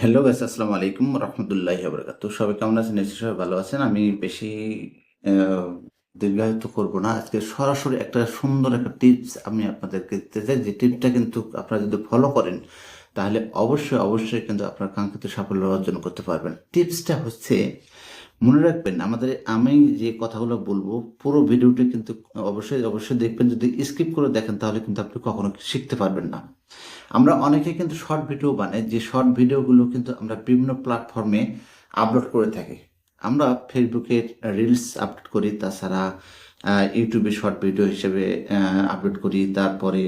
Hello guys আসসালামু আলাইকুম রহমতুল্লাহ আবরকাত সবাই কেমন আছেন? নিশ্চয়ই সবাই ভালো আছেন। আমি বেশি দীর্ঘায়িত করব না। আজকে সরাসরি একটা সুন্দর একটা টিপস আমি আপনাদেরকে দিতে চাই। যে টিপসটা কিন্তু আপনারা যদি ফলো করেন, তাহলে অবশ্যই অবশ্যই কিন্তু আপনার কাঙ্ক্ষিত সাফল্য অর্জন করতে পারবেন। টিপসটা হচ্ছে মনে রাখবেন, আমাদের, আমি যে কথাগুলো বলব, পুরো ভিডিওটা কিন্তু অবশ্যই অবশ্যই দেখবেন, যদি স্কিপ করে দেখেন, তাহলে কিন্তু আপনি কখনো শিখতে পারবেন না। আমরা অনেকে কিন্তু শর্ট ভিডিও বানাই, যে শর্ট ভিডিওগুলো কিন্তু আমরা বিভিন্ন প্ল্যাটফর্মে আপলোড করে থাকি। আমরা ফেসবুকে রিলস আপলোড করি, তাছাড়া ইউটিউবে শর্ট ভিডিও হিসেবে আপলোড করি, তারপরে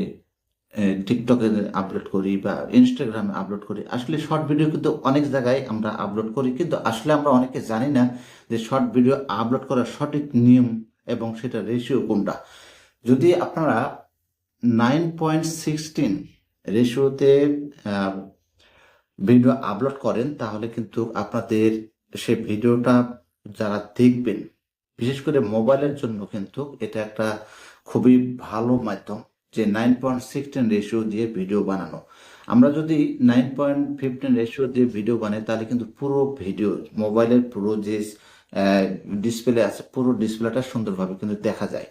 টিকটকে আপলোড করি বা ইনস্টাগ্রামে আপলোড করি। আসলে শর্ট ভিডিও কিন্তু অনেক জায়গায় আমরা আপলোড করি, কিন্তু আসলে আমরা অনেকে জানি না যে শর্ট ভিডিও আপলোড করার সঠিক নিয়ম এবং সেটা রেশিও কোনটা। যদি আপনারা নাইন পয়েন্ট সিক্সটিন রেশিওতে ভিডিও আপলোড করেন, তাহলে কিন্তু আপনাদের সে ভিডিওটা যারা দেখবেন, বিশেষ করে মোবাইলের জন্য কিন্তু এটা একটা খুবই ভালো মাধ্যম। যে নাইন পয়েন্ট সিক্সটিন রেশিও দিয়ে ভিডিও বানানো। আমরা যদি নাইন পয়েন্ট ফিফটিন রেশিও দিয়ে ভিডিও বানাই, তাহলে কিন্তু পুরো ভিডিও মোবাইলের পুরো যে ডিসপ্লে আছে, পুরো ডিসপ্লেটা সুন্দরভাবে কিন্তু দেখা যায়।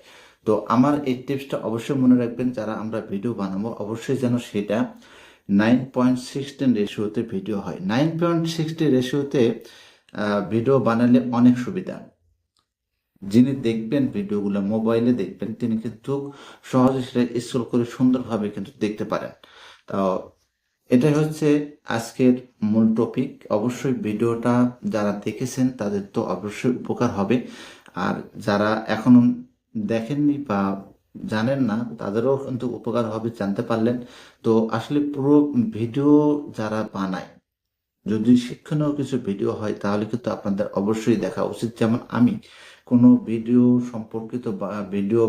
তো আমার এই টিপসটা অবশ্যই মনে রাখবেন, যারা আমরা ভিডিও বানাবো, অবশ্যই যেন সেটা নাইন পয়েন্ট সিক্সটিন রেশিওতে ভিডিও হয়। নাইন পয়েন্ট সিক্সটি রেশিওতে ভিডিও বানালে অনেক সুবিধা। যিনি দেখবেন ভিডিওগুলো মোবাইলে দেখবেন, তিনি কিন্তু সহজে সেটা স্ক্রল করে সুন্দরভাবে কিন্তু দেখতে পারেন। তো এটাই হচ্ছে আজকের মূল টপিক অবশ্যই ভিডিওটা যারা দেখেছেন, তাদের তো অবশ্যই উপকার হবে। আর যারা এখনও দেখেননি বা জানেন না, তাদেরও কিন্তু উপকার হবে, জানতে পারলেন। তো আসলে পুরো ভিডিও যারা বানায়, যদি শিক্ষণীয় কিছু ভিডিও হয়, তাহলে কিন্তু আপনাদের অবশ্যই দেখা উচিত। যেমন আমি কোনো ভিডিও সম্পর্কিত বা ভিডিও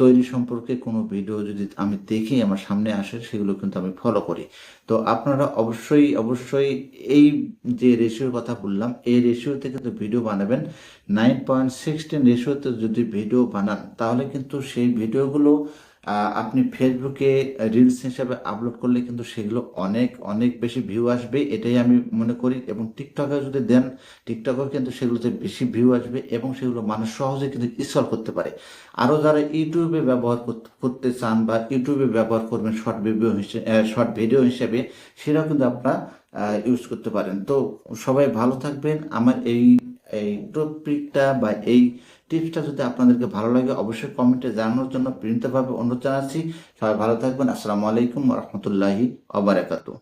তৈরি সম্পর্কে কোনো ভিডিও যদি আমি দেখি, আমার সামনে আসে, সেগুলো কিন্তু আমি ফলো করি। তো আপনারা অবশ্যই অবশ্যই এই যে রেশিওর কথা বললাম, এই রেশিওতে কিন্তু ভিডিও বানাবেন। নাইন পয়েন্ট সিক্সটিন রেশিওতে যদি ভিডিও বানান, তাহলে কিন্তু সেই ভিডিওগুলো আপনি ফেসবুকে রিলস হিসাবে আপলোড করলে কিন্তু সেগুলো অনেক অনেক বেশি ভিউ আসবে, এটাই আমি মনে করি। এবং টিকটকে যদি দেন টিকটকেও কিন্তু সেগুলোতে বেশি ভিউ আসবে এবং সেগুলো মানুষ সহজে কিন্তু ইনস্টল করতে পারে। আরও যারা ইউটিউবে ব্যবহার করতে- চান বা ইউটিউবে ব্যবহার করবেন শর্ট ভিডিও শর্ট ভিডিও হিসেবে, সেটাও কিন্তু আপনারা ইউজ করতে পারেন। তো সবাই ভালো থাকবেন। আমার এই এই টপিকটা বা এই টিপসটা যদি আপনাদেরকে ভালো লাগে, অবশ্যই কমেন্টে জানানোর জন্য প্রিন্তভাবে অনুরোধ জানাচ্ছি। সবাই ভালো থাকবেন। আসসালামু আলাইকুম রহমতুল্লাহি আবারাকাতু